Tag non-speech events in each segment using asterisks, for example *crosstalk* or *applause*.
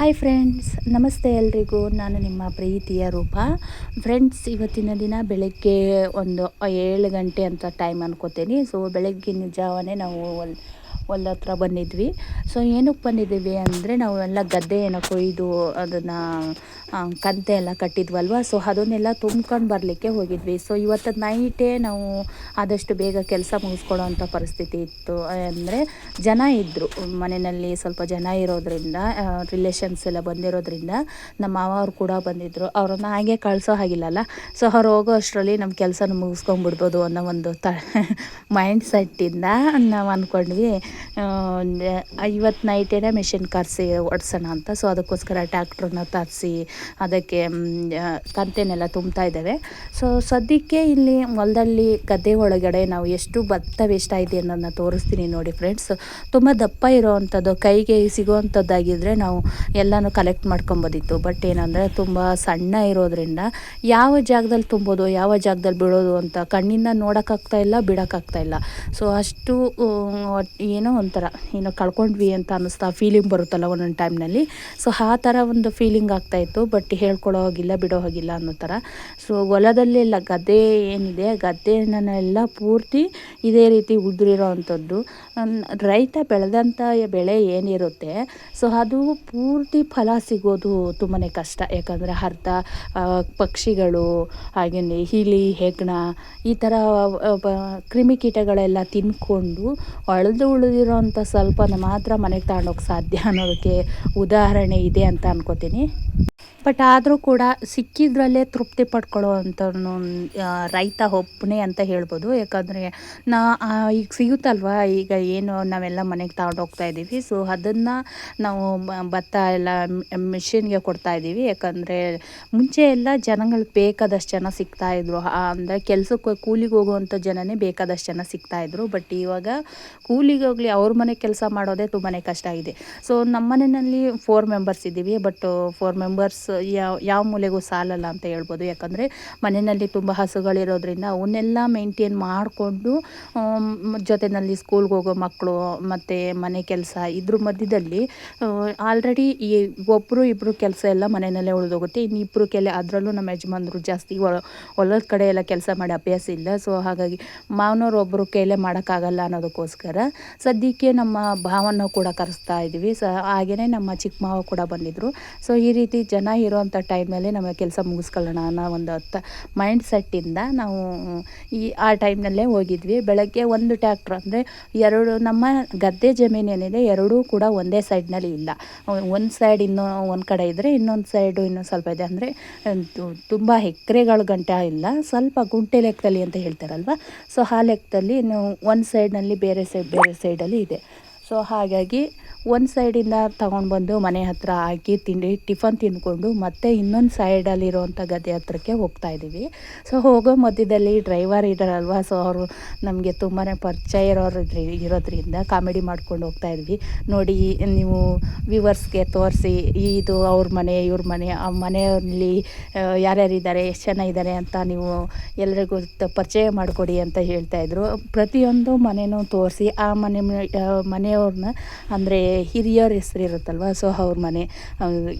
Hi friends ನಮಸ್ತೆ ಎಲ್ರಿಗೂ. ನಾನು ನಿಮ್ಮ ಪ್ರೀತಿಯ ರೂಪ. ಫ್ರೆಂಡ್ಸ್ ಇವತ್ತಿನ ದಿನ ಬೆಳಗ್ಗೆ ಒಂದು ಏಳು ಗಂಟೆ ಅಂತ ಟೈಮ್ ಅನ್ಕೋತೀನಿ. ಸೊ ಬೆಳಗ್ಗೆ ಜಾವನೇ ನಾವು ಹೊಲ್ ಹತ್ರ ಬಂದಿದ್ವಿ. ಸೊ ಏನಕ್ಕೆ ಬಂದಿದ್ದೀವಿ ಅಂದರೆ ನಾವು ಎಲ್ಲ ಗದ್ದೆ ಏನೋ ಕೊಯ್ದು ಅದನ್ನು ಕಂತೆ ಎಲ್ಲ ಕಟ್ಟಿದ್ವಲ್ವ? ಸೊ ಅದನ್ನೆಲ್ಲ ತುಂಬ್ಕೊಂಡು ಬರಲಿಕ್ಕೆ ಹೋಗಿದ್ವಿ. ಸೊ ಇವತ್ತು ನೈಟೇ ನಾವು ಆದಷ್ಟು ಬೇಗ ಕೆಲಸ ಮುಗಿಸ್ಕೊಳ್ಳೋ ಅಂಥ ಪರಿಸ್ಥಿತಿ ಇತ್ತು. ಅಂದರೆ ಜನ ಇದ್ದರು ಮನೆಯಲ್ಲಿ ಸ್ವಲ್ಪ ಜನ ಇರೋದ್ರಿಂದ ರಿಲೇಷನ್ಸ್ ಎಲ್ಲ ಬಂದಿರೋದ್ರಿಂದ ನಮ್ಮ ಮಾವ ಅವ್ರು ಕೂಡ ಬಂದಿದ್ದರು ಅವ್ರನ್ನ ಹಾಗೆ ಕಳಿಸೋ ಹಾಗಿಲ್ಲಲ್ಲ. ಸೊ ಅವ್ರು ಹೋಗೋ ಅಷ್ಟರಲ್ಲಿ ನಮ್ಮ ಕೆಲಸನ ಮುಗಿಸ್ಕೊಂಡ್ಬಿಡ್ಬೋದು ಅನ್ನೋ ಒಂದು ತ ಮೈಂಡ್ ಸೆಟ್ಟಿಂದ ನಾವು ಅಂದ್ಕೊಂಡ್ವಿ. ಇವತ್ತು ನೈಟೇನೆ ಮೆಷಿನ್ ಕರೆಸಿ ಓಡಿಸೋಣ ಅಂತ. ಸೊ ಅದಕ್ಕೋಸ್ಕರ ಟ್ಯಾಕ್ಟ್ರನ್ನ ತರಿಸಿ, ಅದಕ್ಕೆ ಕಂತೆನೆಲ್ಲ ತುಂಬ್ತಾ ಇದ್ದೇವೆ. ಸೊ ಸದ್ಯಕ್ಕೆ ಇಲ್ಲಿ ಹೊಲದಲ್ಲಿ ಗದ್ದೆ ಒಳಗಡೆ ನಾವು ಎಷ್ಟು ಭತ್ತ ವೇಸ್ಟ್ ಆಯಿತು ಅನ್ನೋದನ್ನ ತೋರಿಸ್ತೀನಿ ನೋಡಿ ಫ್ರೆಂಡ್ಸ್ ತುಂಬ ದಪ್ಪ ಇರೋವಂಥದ್ದು, ಕೈಗೆ ಸಿಗುವಂಥದ್ದಾಗಿದ್ದರೆ ನಾವು ಎಲ್ಲನೂ ಕಲೆಕ್ಟ್ ಮಾಡ್ಕೊಬೋದಿತ್ತು. ಬಟ್ ಏನಂದರೆ ತುಂಬ ಸಣ್ಣ ಇರೋದ್ರಿಂದ ಯಾವ ಜಾಗದಲ್ಲಿ ತುಂಬೋದು, ಯಾವ ಜಾಗದಲ್ಲಿ ಬಿಡೋದು ಅಂತ ಕಣ್ಣಿಂದ ನೋಡೋಕ್ಕಾಗ್ತಾ ಇಲ್ಲ, ಬಿಡೋಕ್ಕಾಗ್ತಾ ಇಲ್ಲ. ಸೊ ಅಷ್ಟು ಏನೋ ಒಂಥರ ಏನೋ ಕಳ್ಕೊಂಡ್ವಿ ಅಂತ ಅನ್ನಿಸ್ತಾ ಫೀಲಿಂಗ್ ಬರುತ್ತಲ್ಲ ಒಂದೊಂದು ಟೈಮ್ನಲ್ಲಿ ಸೊ ಆ ಥರ ಒಂದು ಫೀಲಿಂಗ್ ಆಗ್ತಾಯಿತ್ತು ಬಟ್ ಹೇಳ್ಕೊಳ್ಳೋ ಹೋಗಿಲ್ಲ, ಬಿಡೋ ಹೋಗಿಲ್ಲ ಅನ್ನೋ ಥರ. ಸೊ ಹೊಲದಲ್ಲೆಲ್ಲ ಗದ್ದೆ ಏನಿದೆ ಗದ್ದೆನೆಲ್ಲ ಪೂರ್ತಿ ಇದೇ ರೀತಿ ಉದುರಿರೋ ಅಂಥದ್ದು. ರೈತ ಬೆಳೆದಂಥ ಬೆಳೆ ಏನಿರುತ್ತೆ ಸೊ ಅದು ಪೂರ್ತಿ ಫಲ ಸಿಗೋದು ತುಂಬಾ ಕಷ್ಟ. ಯಾಕಂದರೆ ಅರ್ಧ ಪಕ್ಷಿಗಳು, ಹಾಗೇನೆ ಹಿಲಿ, ಹೆಗ್ಣ ಈ ಥರ ಕ್ರಿಮಿಕೀಟಗಳೆಲ್ಲ ತಿನ್ಕೊಂಡು ಅಳೆದು ಉಳಿದಿರೋಂಥ ಸ್ವಲ್ಪನ ಮಾತ್ರ ಮನೆಗೆ ತಗೊಂಡೋಗಿ ಸಾಧ್ಯ ಅನ್ನೋದಕ್ಕೆ ಉದಾಹರಣೆ ಇದೆ ಅಂತ ಅನ್ಕೋತೀನಿ. ಬಟ್ ಆದರೂ ಕೂಡ ಸಿಕ್ಕಿದ್ರಲ್ಲೇ ತೃಪ್ತಿ ಪಡ್ಕೊಳ್ಳೋ ರೈತ ಒಬ್ಬನೇ ಅಂತ ಹೇಳ್ಬೋದು. ಯಾಕಂದರೆ ನಾ ಈಗ ಸಿಗುತ್ತಲ್ವ? ಈಗ ಏನು ನಾವೆಲ್ಲ ಮನೆಗೆ ತಗೊಂಡೋಗ್ತಾ ಇದ್ದೀವಿ. ಸೊ ಅದನ್ನು ನಾವು ಭತ್ತ ಎಲ್ಲ ಮಿಷಿನ್ಗೆ ಕೊಡ್ತಾ ಇದ್ದೀವಿ. ಯಾಕಂದರೆ ಮುಂಚೆ ಎಲ್ಲ ಜನಗಳು ಬೇಕಾದಷ್ಟು ಜನ ಸಿಗ್ತಾಯಿದ್ರು ಅಂದರೆ ಕೆಲಸಕ್ಕೆ ಕೂಲಿಗೆ ಹೋಗುವಂಥ ಜನನೇ ಬೇಕಾದಷ್ಟು ಜನ ಸಿಗ್ತಾಯಿದ್ರು ಬಟ್ ಇವಾಗ ಕೂಲಿಗೆ ಹೋಗಲಿ, ಅವ್ರ ಮನೆ ಕೆಲಸ ಮಾಡೋದೇ ತುಂಬಾ ಕಷ್ಟ ಆಗಿದೆ. ಸೊ ನಮ್ಮ ಮನೆಯಲ್ಲಿ ಫೋರ್ ಮೆಂಬರ್ಸ್ ಇದ್ದೀವಿ. ಬಟ್ ಫೋರ್ ಮೆಂಬರ್ಸ್ ಯಾವ ಯಾವ ಮೂಲೆಗೂ ಸಾಲಲ್ಲ ಅಂತ ಹೇಳ್ಬೋದು. ಯಾಕಂದರೆ ಮನೆಯಲ್ಲಿ ತುಂಬ ಹಸುಗಳಿರೋದ್ರಿಂದ ಅವನ್ನೆಲ್ಲ ಮೇಂಟೈನ್ ಮಾಡಿಕೊಂಡು ಜೊತೆಯಲ್ಲಿ ಸ್ಕೂಲ್ಗೆ ಹೋಗೋ ಮಕ್ಕಳು ಮತ್ತು ಮನೆ ಕೆಲಸ ಇದ್ರ ಮಧ್ಯದಲ್ಲಿ ಆಲ್ರೆಡಿ ಈ ಒಬ್ಬರು ಇಬ್ಬರು ಕೆಲಸ ಎಲ್ಲ ಮನೆಯಲ್ಲೇ ಉಳಿದೋಗುತ್ತೆ. ಇನ್ನು ಇಬ್ಬರು ಕೆಲ, ಅದರಲ್ಲೂ ನಮ್ಮ ಯಜಮಾನರು ಜಾಸ್ತಿ ಹೊಲದ ಕಡೆ ಎಲ್ಲ ಕೆಲಸ ಮಾಡಿ ಅಭ್ಯಾಸ ಇಲ್ಲ. ಸೊ ಹಾಗಾಗಿ ಮಾವನವ್ರು ಒಬ್ಬರು ಕೈಲೇ ಮಾಡೋಕ್ಕಾಗಲ್ಲ ಅನ್ನೋದಕ್ಕೋಸ್ಕರ ಸದ್ಯಕ್ಕೆ ನಮ್ಮ ಭಾವನ ಕೂಡ ಕರೆಸ್ತಾ ಇದ್ದೀವಿ. ಸ ಹಾಗೆಯೇ ನಮ್ಮ ಚಿಕ್ಕ ಮಾವ ಕೂಡ ಬಂದಿದ್ದರು ಸೊ ಈ ರೀತಿ ಜನ ಇರೋವಂಥ ಟೈಮಲ್ಲಿ ನಮ್ಮ ಕೆಲಸ ಮುಗಿಸ್ಕೊಳ್ಳೋಣ ಅನ್ನೋ ಒಂದು ಮೈಂಡ್ ಸೆಟ್ಟಿಂದ ನಾವು, ಈ, ಆ ಟೈಮ್ನಲ್ಲೇ ಹೋಗಿದ್ವಿ. ಬೆಳಗ್ಗೆ ಒಂದು ಟ್ಯಾಕ್ಟ್ರ್ ಅಂದರೆ ಎರಡು, ನಮ್ಮ ಗದ್ದೆ ಜಮೀನೇನಿದೆ ಎರಡೂ ಕೂಡ ಒಂದೇ ಸೈಡ್ನಲ್ಲಿ ಇಲ್ಲ. ಒಂದು ಸೈಡ್ ಇನ್ನೂ ಒಂದು ಕಡೆ ಇದ್ದರೆ ಇನ್ನೊಂದು ಸೈಡು ಇನ್ನೊಂದು ಸ್ವಲ್ಪ ಇದೆ ಅಂದರೆ ತುಂಬ ಎಕರೆಗಳ ಗಂಟೆ ಇಲ್ಲ. ಸ್ವಲ್ಪ ಗುಂಟೆ ಲೆಕ್ಕದಲ್ಲಿ ಅಂತ ಹೇಳ್ತಾರಲ್ವ? ಸೊ, ಆ ಲೆಕ್ಕದಲ್ಲಿ ಒಂದು ಸೈಡ್ನಲ್ಲಿ ಬೇರೆ ಸೈಡ್ ಬೇರೆ ಸೈಡಲ್ಲಿ ಇದೆ. ಸೊ, ಹಾಗಾಗಿ ಒಂದು ಸೈಡಿಂದ ತಗೊಂಡು ಬಂದು ಮನೆ ಹತ್ರ ಹಾಕಿ ತಿಂಡಿ, ಟಿಫನ್ ತಿಂದ್ಕೊಂಡು ಮತ್ತೆ ಇನ್ನೊಂದು ಸೈಡಲ್ಲಿರುವಂಥ ಗದ್ದೆ ಹತ್ರಕ್ಕೆ ಹೋಗ್ತಾ ಇದ್ದೀವಿ. ಸೊ ಹೋಗೋ ಮಧ್ಯದಲ್ಲಿ ಡ್ರೈವರ್ ಇದ್ದಾರಲ್ವ ಸೊ ಅವರು ನಮಗೆ ತುಂಬಾ ಪರಿಚಯ ಇರೋರು ಇರೋದ್ರಿಂದ ಕಾಮಿಡಿ ಮಾಡ್ಕೊಂಡು ಹೋಗ್ತಾ ಇದ್ವಿ. ನೋಡಿ, ನೀವು ವ್ಯೂವರ್ಸ್ಗೆ ತೋರಿಸಿ, ಇದು ಅವ್ರ ಮನೆ, ಇವ್ರ ಮನೆ, ಆ ಮನೆಯಲ್ಲಿ ಯಾರ್ಯಾರಿದ್ದಾರೆ, ಎಷ್ಟು ಜನ ಇದ್ದಾರೆ ಅಂತ ನೀವು ಎಲ್ಲರಿಗೂ ಪರಿಚಯ ಮಾಡಿಕೊಡಿ ಅಂತ ಹೇಳ್ತಾಯಿದ್ರು ಪ್ರತಿಯೊಂದು ಮನೆಯೂ ತೋರಿಸಿ, ಆ ಮನೆ ಮನೆಯವ್ರನ್ನ ಅಂದರೆ ಹಿರಿಯರ ಹೆಸರು ಇರುತ್ತಲ್ವ? ಸೊ ಅವ್ರ ಮನೆ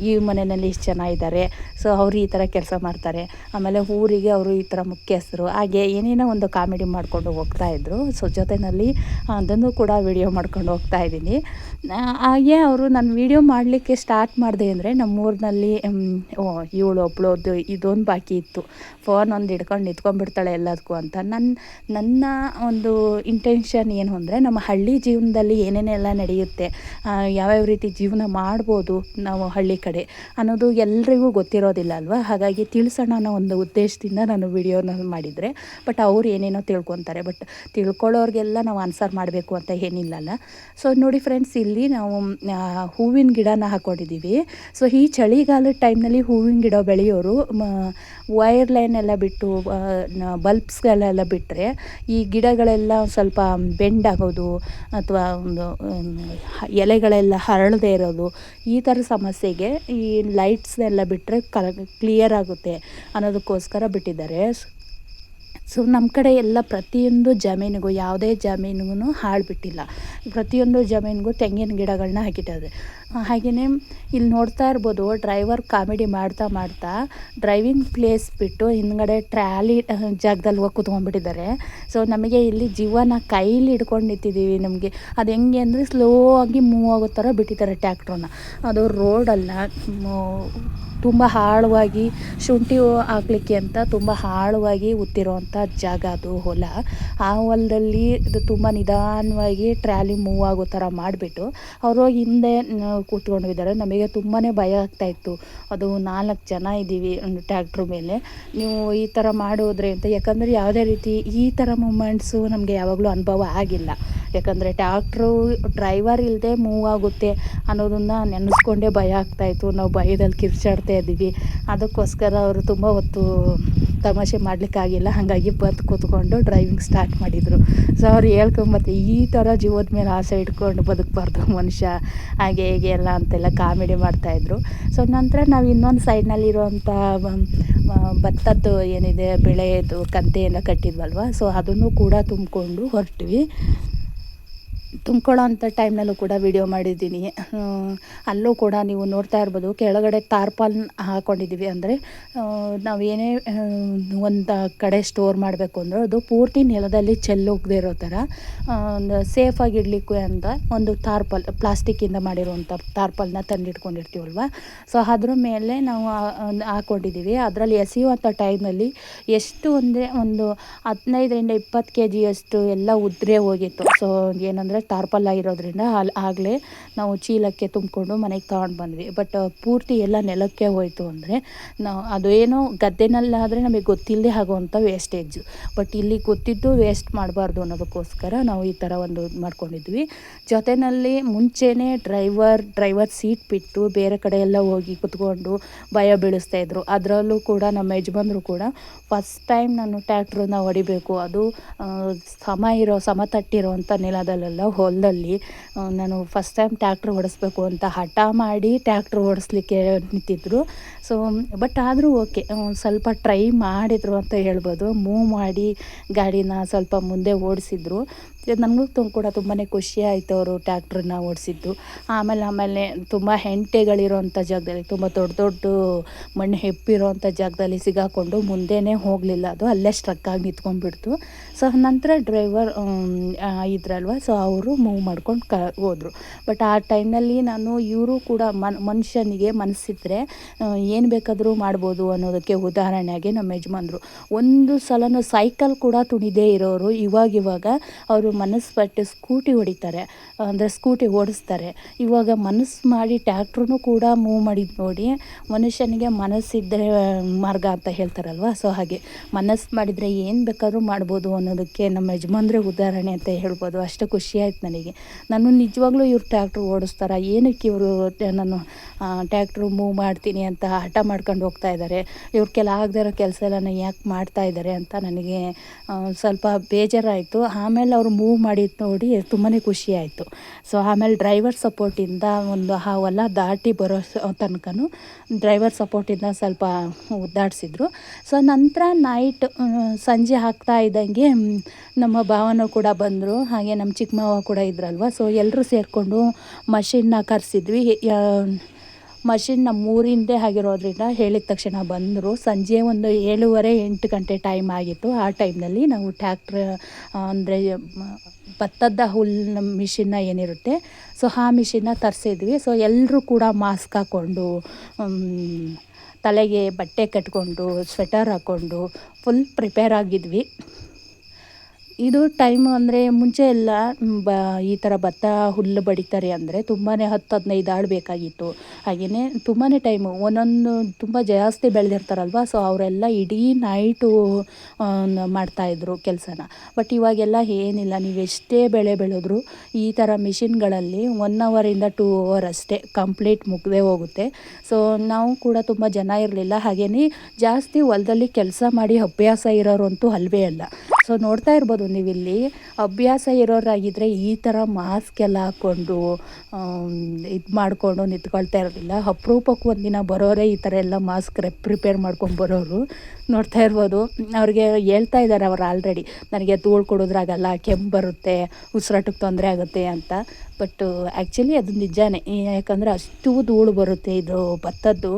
ಈ ಮನೆಯಲ್ಲಿ ಇಷ್ಟು ಜನ ಇದ್ದಾರೆ ಸೊ ಅವರು ಈ ಥರ ಕೆಲಸ ಮಾಡ್ತಾರೆ. ಆಮೇಲೆ ಊರಿಗೆ ಅವರು ಈ ಥರ ಮುಖ್ಯಸ್ಥರು. ಹಾಗೆ ಏನೇನೋ ಒಂದು ಕಾಮಿಡಿ ಮಾಡಿಕೊಂಡು ಹೋಗ್ತಾಯಿದ್ರು ಸೊ ಜೊತೆಯಲ್ಲಿ ಅದನ್ನು ಕೂಡ ವಿಡಿಯೋ ಮಾಡ್ಕೊಂಡು ಹೋಗ್ತಾ ಇದ್ದೀನಿ. ಹಾಗೆ ಅವರು ನಾನು ವಿಡಿಯೋ ಮಾಡಲಿಕ್ಕೆ ಸ್ಟಾರ್ಟ್ ಮಾಡಿದೆ ಅಂದರೆ ನಮ್ಮೂರಿನಲ್ಲಿ ಇವಳು ಒಬ್ಳೋದು ಇದೊಂದು ಬಾಕಿ ಇತ್ತು. ಫೋನ್ ಒಂದು ಹಿಡ್ಕೊಂಡು ನಿಂತ್ಕೊಂಡ್ಬಿಡ್ತಾಳೆ ಎಲ್ಲದಕ್ಕೂ ಅಂತ. ನನ್ನ ನನ್ನ ಒಂದು ಇಂಟೆನ್ಷನ್ ಏನು ಅಂದರೆ ನಮ್ಮ ಹಳ್ಳಿ ಜೀವನದಲ್ಲಿ ಏನೇನೆಲ್ಲ ನಡೆಯುತ್ತೆ ಯಾವ್ಯಾವ ರೀತಿ ಜೀವನ ಮಾಡ್ಬೋದು ನಾವು ಹಳ್ಳಿ ಕಡೆ ಅನ್ನೋದು ಎಲ್ರಿಗೂ ಗೊತ್ತಿರೋದಿಲ್ಲ ಅಲ್ವಾ? ಹಾಗಾಗಿ ತಿಳಿಸೋಣ ಅನ್ನೋ ಒಂದು ಉದ್ದೇಶದಿಂದ ನಾನು ವಿಡಿಯೋನ ಮಾಡಿದರೆ. ಬಟ್ ಅವ್ರು ಏನೇನೋ ತಿಳ್ಕೊತಾರೆ. ಬಟ್ ತಿಳ್ಕೊಳ್ಳೋರಿಗೆಲ್ಲ ನಾವು ಆನ್ಸರ್ ಮಾಡಬೇಕು ಅಂತ ಏನಿಲ್ಲಲ್ಲ ಸೊ ನೋಡಿ ಫ್ರೆಂಡ್ಸ್ ಇಲ್ಲಿ ನಾವು ಹೂವಿನ ಗಿಡನ ಹಾಕ್ಕೊಂಡಿದ್ದೀವಿ ಸೊ ಈ ಚಳಿಗಾಲದ ಟೈಮ್ನಲ್ಲಿ ಹೂವಿನ ಗಿಡ ಬೆಳೆಯೋರು ವೈರ್ ಲೈನ್ ಎಲ್ಲ ಬಿಟ್ಟು ಬಲ್ಬ್ಸ್ಗಳೆಲ್ಲ ಬಿಟ್ಟರೆ ಈ ಗಿಡಗಳೆಲ್ಲ ಸ್ವಲ್ಪ ಬೆಂಡ್ ಆಗೋದು, ಅಥವಾ ಒಂದು ಎಲೆಗಳೆಲ್ಲ ಹರಳದೇ ಇರೋದು ಈ ಥರ ಸಮಸ್ಯೆಗೆ ಈ ಲೈಟ್ಸ್ನೆಲ್ಲ ಬಿಟ್ಟರೆ ಕಲ ಕ್ಲಿಯರ್ ಆಗುತ್ತೆ ಅನ್ನೋದಕ್ಕೋಸ್ಕರ ಬಿಟ್ಟಿದ್ದಾರೆ. ಸೊ ನಮ್ಮ ಕಡೆ ಎಲ್ಲ ಪ್ರತಿಯೊಂದು ಜಮೀನಿಗೂ ಯಾವುದೇ ಜಮೀನಿಗೂ ಹಾಳು ಬಿಟ್ಟಿಲ್ಲ. ಪ್ರತಿಯೊಂದು ಜಮೀನಿಗೂ ತೆಂಗಿನ ಗಿಡಗಳನ್ನ ಹಾಕಿದ್ದಾರೆ ಹಾಗೆಯೇ ಇಲ್ಲಿ ನೋಡ್ತಾ ಇರ್ಬೋದು, ಡ್ರೈವರ್ ಕಾಮಿಡಿ ಮಾಡ್ತಾ ಮಾಡ್ತಾ ಡ್ರೈವಿಂಗ್ ಪ್ಲೇಸ್ ಬಿಟ್ಟು ಹಿಂದ್ಗಡೆ ಟ್ರಾಲಿ ಜಾಗದಲ್ಲಿ ಹೋಗಿ ಕೂತ್ಕೊಂಡ್ಬಿಟ್ಟಿದ್ದಾರೆ. ಸೊ ನಮಗೆ ಇಲ್ಲಿ ಜೀವನ ಕೈಲಿ ಹಿಡ್ಕೊಂಡು ನಿಂತಿದ್ದೀವಿ ನಮಗೆ. ಅದು ಹೆಂಗೆ ಅಂದರೆ ಸ್ಲೋ ಆಗಿ ಮೂವ್ ಆಗೋ ಥರ ಬಿಟ್ಟಿದ್ದಾರೆ ಟ್ಯಾಕ್ಟ್ರನ್ನ. ಅದು ರೋಡಲ್ಲ ತುಂಬ ಆಳವಾಗಿ ಶುಂಠಿ ಹಾಕ್ಲಿಕ್ಕೆ ಅಂತ ತುಂಬ ಆಳವಾಗಿ ಉತ್ತಿರೋವಂಥ ಜಾಗ ಅದು ಹೊಲ, ಆ ಹೊಲದಲ್ಲಿ ಇದು ತುಂಬ ನಿಧಾನವಾಗಿ ಟ್ರಾಲಿ ಮೂವ್ ಆಗೋ ಥರ ಮಾಡಿಬಿಟ್ಟು ಅವರು ಹಿಂದೆ ಕೂತ್ಕೊಂಡಿದ್ದಾರೆ ನಮಗೆ ತುಂಬಾ ಭಯ ಆಗ್ತಾಯಿತ್ತು ಅದು ನಾಲ್ಕು ಜನ ಇದ್ದೀವಿ ಟ್ಯಾಕ್ಟ್ರ್ ಮೇಲೆ. ನೀವು ಈ ಥರ ಮಾಡೋದ್ರೆ ಅಂತ. ಯಾಕಂದರೆ ಯಾವುದೇ ರೀತಿ ಈ ಥರ ಮೂಮೆಂಟ್ಸು ನಮಗೆ ಯಾವಾಗಲೂ ಅನುಭವ ಆಗಿಲ್ಲ. ಯಾಕಂದರೆ ಟ್ಯಾಕ್ಟ್ರು ಡ್ರೈವರ್ ಇಲ್ಲದೆ ಮೂವ್ ಆಗುತ್ತೆ ಅನ್ನೋದನ್ನು ನೆನೆಸ್ಕೊಂಡೇ ಭಯ ಆಗ್ತಾಯಿತ್ತು ನಾವು ಭಯದಲ್ಲಿ ಕಿರ್ಚಾಡ್ತಾ ಇದ್ದೀವಿ. ಅದಕ್ಕೋಸ್ಕರ ಅವರು ತುಂಬ ಹೊತ್ತು ತಮಾಷೆ ಮಾಡಲಿಕ್ಕಾಗಿಲ್ಲ ಹಾಗಾಗಿ ಬಂದು ಕೂತ್ಕೊಂಡು ಡ್ರೈವಿಂಗ್ ಸ್ಟಾರ್ಟ್ ಮಾಡಿದರು. ಸೊ ಅವ್ರು ಹೇಳ್ಕೊಂಬತ್ತೆ ಈ ಥರ ಜೀವದ ಮೇಲೆ ಆಸೆ ಇಟ್ಕೊಂಡು ಬದುಕಬಾರ್ದು *laughs* ಮನುಷ್ಯ ಹಾಗೆ ಹೀಗೆ ಎಲ್ಲ ಅಂತೆಲ್ಲ ಕಾಮಿಡಿ ಮಾಡ್ತಾಯಿದ್ರು ಸೊ ನಂತರ ನಾವು ಇನ್ನೊಂದು ಸೈಡ್ನಲ್ಲಿರುವಂಥ ಭತ್ತದ್ದು ಏನಿದೆ, ಬೆಳೆದು, ಕಂತೆಯನ್ನು ಕಟ್ಟಿದ್ವಲ್ವ? ಸೊ ಅದನ್ನು ಕೂಡ ತುಂಬಿಕೊಂಡು ಹೊರಟ್ವಿ. ತುಂಬ್ಕೊಳ್ಳೋ ಅಂಥ ಟೈಮ್ನಲ್ಲೂ ಕೂಡ ವಿಡಿಯೋ ಮಾಡಿದ್ದೀನಿ. ಅಲ್ಲೂ ಕೂಡ ನೀವು ನೋಡ್ತಾ ಇರ್ಬೋದು, ಕೆಳಗಡೆ ತಾರ್ಪಾಲ್ ಹಾಕ್ಕೊಂಡಿದ್ದೀವಿ ಅಂದರೆ ನಾವು ಏನೇ ಒಂದು ಕಡೆ ಸ್ಟೋರ್ ಮಾಡಬೇಕು ಅಂದರೆ ಅದು ಪೂರ್ತಿ ನೆಲದಲ್ಲಿ ಚೆಲ್ಲೋಗದೆ ಇರೋ ಥರ ಒಂದು ಸೇಫಾಗಿ ಇಡಲಿಕ್ಕೂ ಅಂತ ಒಂದು ತಾರ್ಪಲ್ ಪ್ಲಾಸ್ಟಿಕ್ಕಿಂದ ಮಾಡಿರುವಂಥ ತಾರ್ಪಲ್ನ ತಂದಿಟ್ಕೊಂಡಿರ್ತೀವಲ್ವ? ಸೊ ಅದ್ರ ಮೇಲೆ ನಾವು ಹಾಕ್ಕೊಂಡಿದ್ದೀವಿ ಅದರಲ್ಲಿ ಎಸೆಯುವಂಥ ಟೈಮ್ನಲ್ಲಿ ಎಷ್ಟು ಒಂದೇ ಒಂದು ಹದಿನೈದರಿಂದ ಇಪ್ಪತ್ತು ಕೆ ಜಿಯಷ್ಟು ಎಲ್ಲ ಉದ್ರೆ ಹೋಗಿತ್ತು. ಸೊ ಏನಂದರೆ ಟಾರ್ಪಲ್ ಆಗಿರೋದ್ರಿಂದ ಅಲ್ಲಿ ಆಗಲೇ ನಾವು ಚೀಲಕ್ಕೆ ತುಂಬಿಕೊಂಡು ಮನೆಗೆ ತಗೊಂಡು ಬಂದ್ವಿ. ಬಟ್ ಪೂರ್ತಿ ಎಲ್ಲ ನೆಲಕ್ಕೆ ಹೋಯಿತು ಅಂದರೆ ನಾವು ಅದು ಏನೋ ಗದ್ದೆನಲ್ಲಾದರೆ ನಮಗೆ ಗೊತ್ತಿಲ್ಲದೆ ಆಗುವಂಥ ವೇಸ್ಟೇಜು ಬಟ್ ಇಲ್ಲಿ ಗೊತ್ತಿದ್ದು ವೇಸ್ಟ್ ಮಾಡಬಾರ್ದು ಅನ್ನೋದಕ್ಕೋಸ್ಕರ ನಾವು ಈ ಥರ ಒಂದು ಮಾಡ್ಕೊಂಡಿದ್ವಿ. ಜೊತೆಯಲ್ಲಿ ಮುಂಚೆನೇ ಡ್ರೈವರ್ ಡ್ರೈವರ್ ಸೀಟ್ ಬಿಟ್ಟು ಬೇರೆ ಕಡೆ ಎಲ್ಲ ಹೋಗಿ ಕುತ್ಕೊಂಡು ಭಯ ಬೀಳಿಸ್ತಾಯಿದ್ರು ಅದರಲ್ಲೂ ಕೂಡ ನಮ್ಮ ಯಜಮಾನ್ರು ಕೂಡ ಫಸ್ಟ್ ಟೈಮ್ ನಾನು ಟ್ಯಾಕ್ಟ್ರನ್ನ ಹೊಡಿಬೇಕು. ಅದು ಸಮ ಇರೋ ಸಮತಟ್ಟಿರೋ ಅಂಥ ನೆಲದಲ್ಲೆಲ್ಲ ಹೊಲದಲ್ಲಿ ನಾನು ಫಸ್ಟ್ ಟೈಮ್ ಟ್ಯಾಕ್ಟ್ರ್ ಓಡಿಸ್ಬೇಕು ಅಂತ ಹಠ ಮಾಡಿ ಟ್ಯಾಕ್ಟ್ರ್ ಓಡಿಸ್ಲಿಕ್ಕೆ ನಿಂತಿದ್ರು. ಸೊ ಬಟ್ ಆದರೂ ಓಕೆ ಸ್ವಲ್ಪ ಟ್ರೈ ಮಾಡಿದರು ಅಂತ ಹೇಳ್ಬೋದು. ಮೂವ್ ಮಾಡಿ ಗಾಡಿನ ಸ್ವಲ್ಪ ಮುಂದೆ ಓಡಿಸಿದ್ರು. ನನಗೂ ಕೂಡ ತುಂಬಾ ಖುಷಿ ಆಯಿತು ಅವರು ಟ್ಯಾಕ್ಟ್ರನ್ನ ಓಡಿಸಿದ್ದು. ಆಮೇಲೆ ಆಮೇಲೆ ತುಂಬ ಹೆಂಟೆಗಳಿರೋಂಥ ಜಾಗದಲ್ಲಿ, ತುಂಬ ದೊಡ್ಡ ದೊಡ್ಡ ಮಣ್ಣು ಹೆಪ್ಪಿರೋಂಥ ಜಾಗದಲ್ಲಿ ಸಿಗಾಕೊಂಡು ಮುಂದೆನೇ ಹೋಗಲಿಲ್ಲ. ಅದು ಅಲ್ಲೇ ಸ್ಟ್ರಕ್ಕಾಗಿ ನಿಂತ್ಕೊಂಡ್ಬಿಡ್ತು. ಸೊ ನಂತರ ಡ್ರೈವರ್ ಇದ್ರಲ್ವ? ಸೊ ಅವರು ಮೂವ್ ಮಾಡ್ಕೊಂಡು ಕ, ಹೋದರು. ಬಟ್ ಆ ಟೈಮ್ನಲ್ಲಿ ನಾನು ಇವರು ಕೂಡ ಮನ್, ಮನುಷ್ಯನಿಗೆ ಮನಸ್ಸಿದ್ರೆ ಏನು ಬೇಕಾದರೂ ಮಾಡ್ಬೋದು ಅನ್ನೋದಕ್ಕೆ ಉದಾಹರಣೆಯಾಗಿ ನಮ್ಮ ಯಜಮಾನ್ರು. ಒಂದು ಸಲನೂ ಸೈಕಲ್ ಕೂಡ ತುಣಿದೇ ಇರೋರು ಇವಾಗಿವಾಗ ಅವರು ಮನಸ್ಸು ಪಟ್ಟು ಸ್ಕೂಟಿ ಹೊಡಿತಾರೆ. ಅಂದರೆ ಸ್ಕೂಟಿ ಓಡಿಸ್ತಾರೆ. ಇವಾಗ ಮನಸ್ಸು ಮಾಡಿ ಟ್ಯಾಕ್ಟ್ರೂ ಕೂಡ ಮೂವ್ ಮಾಡಿದ್ದು ನೋಡಿ ಮನುಷ್ಯನಿಗೆ ಮನಸ್ಸಿದ್ದರೆ ಮಾರ್ಗ ಅಂತ ಹೇಳ್ತಾರಲ್ವ? ಸೊ ಹಾಗೆ ಮನಸ್ಸು ಮಾಡಿದರೆ ಏನು ಬೇಕಾದರೂ ಮಾಡ್ಬೋದು ಅನ್ನೋದಕ್ಕೆ ನಮ್ಮ ಯಜಮಾನ್ರೆ ಉದಾಹರಣೆ ಅಂತ ಹೇಳ್ಬೋದು. ಅಷ್ಟು ಖುಷಿ ಆಯ್ತು ನನಗೆ. ನಾನು ನಿಜವಾಗ್ಲೂ ಇವ್ರು ಟ್ಯಾಕ್ಟ್ರು ಓಡಿಸ್ತಾರ? ಏನಕ್ಕೆ ಇವರು, ನಾನು ಟ್ಯಾಕ್ಟ್ರು ಮೂವ್ ಮಾಡ್ತೀನಿ ಅಂತ ಹಠ ಮಾಡ್ಕೊಂಡು ಹೋಗ್ತಾ ಇದ್ದಾರೆ ಇವ್ರ ಕೆಲ ಆಗದೆ ಇರೋ ಕೆಲಸ ಎಲ್ಲ ಯಾಕೆ ಮಾಡ್ತಾ ಇದ್ದಾರೆ ಅಂತ ನನಗೆ ಸ್ವಲ್ಪ ಬೇಜಾರಾಯಿತು. ಆಮೇಲೆ ಅವರು ಮೂವ್ ಮಾಡಿದ್ದು ನೋಡಿ ತುಂಬಾ ಖುಷಿ ಆಯಿತು. ಸೊ, ಆಮೇಲೆ ಡ್ರೈವರ್ ಸಪೋರ್ಟಿಂದ ಒಂದು, ಆ ದಾಟಿ ಬರೋ ತನಕನೂ ಡ್ರೈವರ್ ಸಪೋರ್ಟಿಂದ ಸ್ವಲ್ಪ ಉದ್ದಾಡಿಸಿದ್ರು. ಸೊ, ನಂತರ ನೈಟ್ ಸಂಜೆ ಆಗ್ತಾ ಇದ್ದಂಗೆ ನಮ್ಮ ಭಾವನೂ ಕೂಡ ಬಂದರು. ಹಾಗೆ ನಮ್ಮ ಚಿಕ್ಕಮ್ಮ ಕೂಡ ಇದ್ರಲ್ವ? ಸೊ ಎಲ್ಲರೂ ಸೇರಿಕೊಂಡು ಮಷಿನ್ನ ಕರೆಸಿದ್ವಿ. ಮಷಿನ್ ನಮ್ಮೂರಿಂದೇ ಆಗಿರೋದ್ರಿಂದ ಹೇಳಿದ ತಕ್ಷಣ ಬಂದರು. ಸಂಜೆ ಒಂದು ಏಳುವರೆ ಎಂಟು ಗಂಟೆ ಟೈಮ್ ಆಗಿತ್ತು. ಆ ಟೈಮ್ನಲ್ಲಿ ನಾವು ಟ್ಯಾಕ್ಟ್ರ್ ಅಂದರೆ, ಭತ್ತದ ಹುಲ್ಲು ಮಿಷಿನ್ನ ಏನಿರುತ್ತೆ ಸೊ ಆ ಮಿಷಿನ್ನ ತರಿಸಿದ್ವಿ. ಸೊ ಎಲ್ಲರೂ ಕೂಡ ಮಾಸ್ಕ್ ಹಾಕ್ಕೊಂಡು ತಲೆಗೆ ಬಟ್ಟೆ ಕಟ್ಕೊಂಡು ಸ್ವೆಟರ್ ಹಾಕ್ಕೊಂಡು ಫುಲ್ ಪ್ರಿಪೇರ್ ಆಗಿದ್ವಿ. ಇದು ಟೈಮ್ ಅಂದರೆ ಮುಂಚೆ ಎಲ್ಲ ಬ, ಈ ಥರ ಭತ್ತ ಹುಲ್ಲು ಬಡಿತಾರೆ ಅಂದರೆ ತುಂಬಾ ಹತ್ತು ಹದಿನೈದು ಆಳು ಬೇಕಾಗಿತ್ತು. ಹಾಗೆಯೇ ತುಂಬಾ ಟೈಮು ಒಂದೊಂದು ತುಂಬ ಜಾಸ್ತಿ ಬೆಳೆದಿರ್ತಾರಲ್ವ ಸೊ ಅವರೆಲ್ಲ ಇಡೀ ನೈಟು ಮಾಡ್ತಾಯಿದ್ರು ಕೆಲಸನ. ಬಟ್ ಇವಾಗೆಲ್ಲ ಏನಿಲ್ಲ, ನೀವು ಎಷ್ಟೇ ಬೆಳೆ ಬೆಳೆದ್ರು ಈ ಥರ ಮಿಷಿನ್ಗಳಲ್ಲಿ ಒನ್ ಅವರಿಂದ ಟೂ ಅವರ್ ಅಷ್ಟೇ ಕಂಪ್ಲೀಟ್ ಮುಗ್ದೇ ಹೋಗುತ್ತೆ. ಸೊ ನಾವು ಕೂಡ ತುಂಬ ಜನ ಇರಲಿಲ್ಲ ಹಾಗೆಯೇ ಜಾಸ್ತಿ ಹೊಲದಲ್ಲಿ ಕೆಲಸ ಮಾಡಿ ಅಭ್ಯಾಸ ಇರೋರು ಅಂತೂ ಅಲ್ವೇ ಅಲ್ಲ. ಸೊ ನೋಡ್ತಾ ಇರ್ಬೋದು ನೀವು ಇಲ್ಲಿ ಅಭ್ಯಾಸ ಇರೋರಾಗಿದ್ದರೆ ಈ ಥರ ಮಾಸ್ಕ್ ಎಲ್ಲ ಹಾಕ್ಕೊಂಡು ಇದು ಮಾಡಿಕೊಂಡು ನಿಂತ್ಕೊಳ್ತಾ ಇರೋದಿಲ್ಲ. ಅಪ್ರೂಪಕ್ಕೆ ಒಂದಿನ ಬರೋರೇ ಈ ಥರ ಎಲ್ಲ ಮಾಸ್ಕ್ ರೆ ಪ್ರಿಪೇರ್ ಮಾಡ್ಕೊಂಡು ಬರೋರು ನೋಡ್ತಾ ಇರ್ಬೋದು. ಅವ್ರಿಗೆ ಹೇಳ್ತಾ ಇದ್ದಾರೆ ಅವ್ರು ಆಲ್ರೆಡಿ ನನಗೆ ಧೂಳು ಕೊಡೋದ್ರಾಗಲ್ಲ ಕೆಮ್ಮು ಬರುತ್ತೆ ಉಸಿರಾಟಕ್ಕೆ ತೊಂದರೆ ಆಗುತ್ತೆ ಅಂತ. ಬಟ್ ಆ್ಯಕ್ಚುಲಿ ಅದು ನಿಜಾನೇ. ಯಾಕಂದರೆ ಅಷ್ಟು ಧೂಳು ಬರುತ್ತೆ ಇದು ಭತ್ತದ್ದು.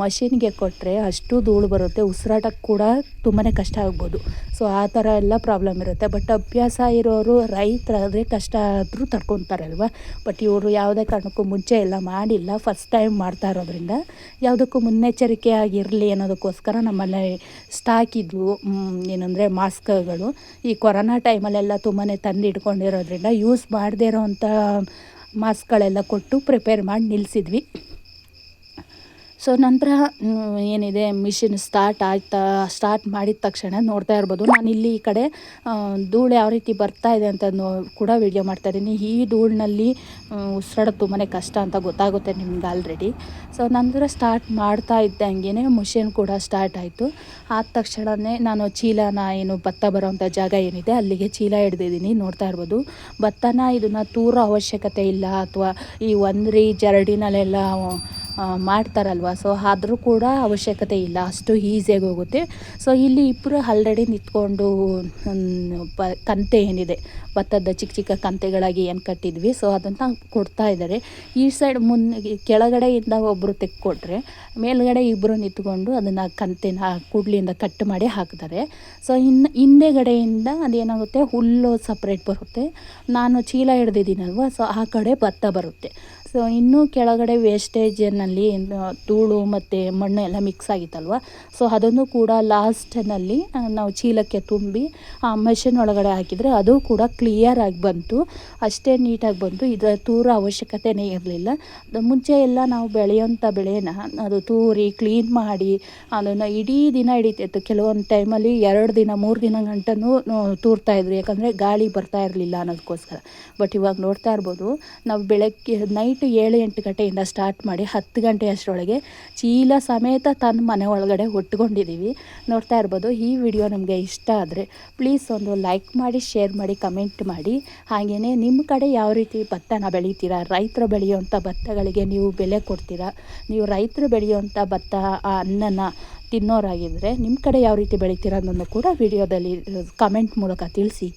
ಮಷಿನ್ಗೆ ಕೊಟ್ಟರೆ ಅಷ್ಟು ಧೂಳು ಬರುತ್ತೆ. ಉಸಿರಾಟಕ್ಕೆ ಕೂಡ ತುಂಬಾ ಕಷ್ಟ ಆಗ್ಬೋದು. ಸೊ ಆ ಥರ ಎಲ್ಲ ಪ್ರಾಬ್ಲಮ್ ಇರುತ್ತೆ. ಬಟ್ ಅಭ್ಯಾಸ ಇರೋರು ರೈತರಾದರೆ ಕಷ್ಟ ಆದರೂ ತಡ್ಕೊತಾರಲ್ವ? ಬಟ್ ಇವರು ಯಾವುದೇ ಕಾರಣಕ್ಕೂ ಮುಂಚೆ ಎಲ್ಲ ಮಾಡಿಲ್ಲ. ಫಸ್ಟ್ ಟೈಮ್ ಮಾಡ್ತಾ ಇರೋದ್ರಿಂದ ಯಾವುದಕ್ಕೂ ಮುನ್ನೆಚ್ಚರಿಕೆಯಾಗಿರಲಿ ಅನ್ನೋದಕ್ಕೋಸ್ಕರ ನಮ್ಮಲ್ಲಿ ಸ್ಟಾಕ್ ಇದ್ವು ಏನಂದರೆ ಮಾಸ್ಕ್ಗಳು ಈ ಕೊರೋನಾ ಟೈಮಲ್ಲೆಲ್ಲ ತುಂಬಾ ತಂದು ಇಟ್ಕೊಂಡಿರೋದ್ರಿಂದ ಯೂಸ್ ಮಾಡದೇ ಇರೋವಂಥ ಮಾಸ್ಕ್ಗಳೆಲ್ಲ ಕೊಟ್ಟು ಪ್ರಿಪೇರ್ ಮಾಡಿ ನಿಲ್ಲಿಸಿದ್ವಿ ಸೊ ನಂತರ ಏನಿದೆ ಮಿಷಿನ್ ಸ್ಟಾರ್ಟ್ ಆಯ್ತಾ ಸ್ಟಾರ್ಟ್ ಮಾಡಿದ ತಕ್ಷಣ ನೋಡ್ತಾ ಇರ್ಬೋದು. ನಾನು ಇಲ್ಲಿ ಈ ಕಡೆ ಧೂಳು ಯಾವ ರೀತಿ ಬರ್ತಾ ಇದೆ ಅಂತ ನೋ, ಕೂಡ ವಿಡಿಯೋ ಮಾಡ್ತಾಯಿದ್ದೀನಿ ಈ ಧೂಳಿನಲ್ಲಿ ಉಸಿರಾಡೋದು ತುಂಬಾ ಕಷ್ಟ ಅಂತ ಗೊತ್ತಾಗುತ್ತೆ ನಿಮ್ಗೆ ಆಲ್ರೆಡಿ ಸೊ ನಂತರ ಸ್ಟಾರ್ಟ್ ಮಾಡ್ತಾ ಇದ್ದಂಗೆ ಮಿಷಿನ್ ಕೂಡ ಸ್ಟಾರ್ಟ್ ಆಯಿತು. ಆದ ತಕ್ಷಣವೇ ನಾನು ಚೀಲನ ಏನು ಭತ್ತ ಬರೋವಂಥ ಜಾಗ ಏನಿದೆ, ಅಲ್ಲಿಗೆ ಚೀಲ ಹಿಡ್ದಿದ್ದೀನಿ, ನೋಡ್ತಾ ಇರ್ಬೋದು. ಭತ್ತನ ಇದನ್ನು ತೂರೋ ಅವಶ್ಯಕತೆ ಇಲ್ಲ, ಅಥವಾ ಈ ಒಂದ್ರಿ ಜರಡಿನಲ್ಲೆಲ್ಲ ಮಾಡ್ತಾರಲ್ವ? ಸೊ ಆದರೂ ಕೂಡ ಅವಶ್ಯಕತೆ ಇಲ್ಲ. ಅಷ್ಟು ಈಸಿಯಾಗಿ ಹೋಗುತ್ತೆ. ಸೊ ಇಲ್ಲಿ ಇಬ್ಬರು ಆಲ್ರೆಡಿ ನಿಂತ್ಕೊಂಡು ಪ, ಕಂತೆ ಏನಿದೆ? ಭತ್ತದ ಚಿಕ್ಕ ಚಿಕ್ಕ ಕಂತೆಗಳಾಗಿ ಏನು ಕಟ್ಟಿದ್ವಿ. ಸೊ ಅದನ್ನು ಕೊಡ್ತಾ ಇದ್ದಾರೆ. ಈ ಸೈಡ್ ಮುನ್ನ ಕೆಳಗಡೆಯಿಂದ ಒಬ್ಬರು ತೆಕ್ಕೊಟ್ರೆ, ಮೇಲ್ಗಡೆ ಇಬ್ಬರು ನಿಂತ್ಕೊಂಡು ಅದನ್ನು ಕಂತೆನ ಕೂಡ್ಲಿಂದ ಕಟ್ ಮಾಡಿ ಹಾಕ್ತಾರೆ. ಸೊ ಇನ್ನು ಹಿಂದೆಗಡೆಯಿಂದ ಅದೇನಾಗುತ್ತೆ? ಹುಲ್ಲು ಸಪ್ರೇಟ್ ಬರುತ್ತೆ. ನಾನು ಚೀಲ ಹಿಡ್ದಿದ್ದೀನಲ್ವ? ಸೊ ಆ ಕಡೆ ಭತ್ತ ಬರುತ್ತೆ. ಸೊ ಇನ್ನೂ ಕೆಳಗಡೆ ವೇಸ್ಟೇಜಿನಲ್ಲಿ ಧೂಳು ಮತ್ತು ಮಣ್ಣು ಎಲ್ಲ ಮಿಕ್ಸ್ ಆಗಿತ್ತಲ್ವ? ಸೊ ಅದನ್ನು ಕೂಡ ಲಾಸ್ಟ್ನಲ್ಲಿ ನಾವು ಚೀಲಕ್ಕೆ ತುಂಬಿ, ಆ ಮೆಷಿನ್ ಒಳಗಡೆ ಹಾಕಿದರೆ ಅದು ಕೂಡ ಕ್ಲಿಯರಾಗಿ ಬಂತು. ಅಷ್ಟೇ ನೀಟಾಗಿ ಬಂತು. ಇದರ ತೂರ ಅವಶ್ಯಕತೆನೇ ಇರಲಿಲ್ಲ. ಮುಂಚೆ ಎಲ್ಲ ನಾವು ಬೆಳೆಯೋಂಥ ಬೆಳೆನ, ಅದು ತೂರಿ ಕ್ಲೀನ್ ಮಾಡಿ, ಅದನ್ನು ಇಡೀ ದಿನ ಹಿಡಿತಿತ್ತು. ಕೆಲವೊಂದು ಟೈಮಲ್ಲಿ ಎರಡು ದಿನ, ಮೂರು ದಿನ ಗಂಟನೂ ತೂರ್ತಾಯಿದ್ರು ಯಾಕಂದರೆ ಗಾಳಿ ಬರ್ತಾ ಇರಲಿಲ್ಲ ಅನ್ನೋದಕ್ಕೋಸ್ಕರ. ಬಟ್ ಇವಾಗ ನೋಡ್ತಾ ಇರ್ಬೋದು. ನಾವು ಬೆಳಗ್ಗೆ ನೈಟ್ ಏಳು ಎಂಟು ಗಂಟೆಯಿಂದ ಸ್ಟಾರ್ಟ್ ಮಾಡಿ ಹತ್ತು ಗಂಟೆ ಅಷ್ಟರೊಳಗೆ ಚೀಲ ಸಮೇತ ತನ್ನ ಮನೆ ಒಳಗಡೆ ಉಟ್ಕೊಂಡಿದ್ದೀವಿ ನೋಡ್ತಾ ಇರ್ಬೋದು, ಈ ವಿಡಿಯೋ ನಿಮಗೆ ಇಷ್ಟ ಆದರೆ ಪ್ಲೀಸ್ ಒಂದು ಲೈಕ್ ಮಾಡಿ, ಶೇರ್ ಮಾಡಿ, ಕಮೆಂಟ್ ಮಾಡಿ. ಹಾಗೆಯೇ ನಿಮ್ಮ ಕಡೆ ಯಾವ ರೀತಿ ಭತ್ತನ ಬೆಳಿತೀರಾ? ರೈತರು ಬೆಳೆಯುವಂಥ ಭತ್ತಗಳಿಗೆ ನೀವು ಬೆಲೆ ಕೊಡ್ತೀರಾ? ನೀವು ರೈತರು ಬೆಳೆಯುವಂಥ ಭತ್ತ, ಆ ಅನ್ನನ ತಿನ್ನೋರಾಗಿದ್ದರೆ ನಿಮ್ಮ ಕಡೆ ಯಾವ ರೀತಿ ಬೆಳಿತೀರ ಅನ್ನೋದನ್ನು ಕೂಡ ವಿಡಿಯೋದಲ್ಲಿ ಕಮೆಂಟ್ ಮೂಲಕ ತಿಳಿಸಿ.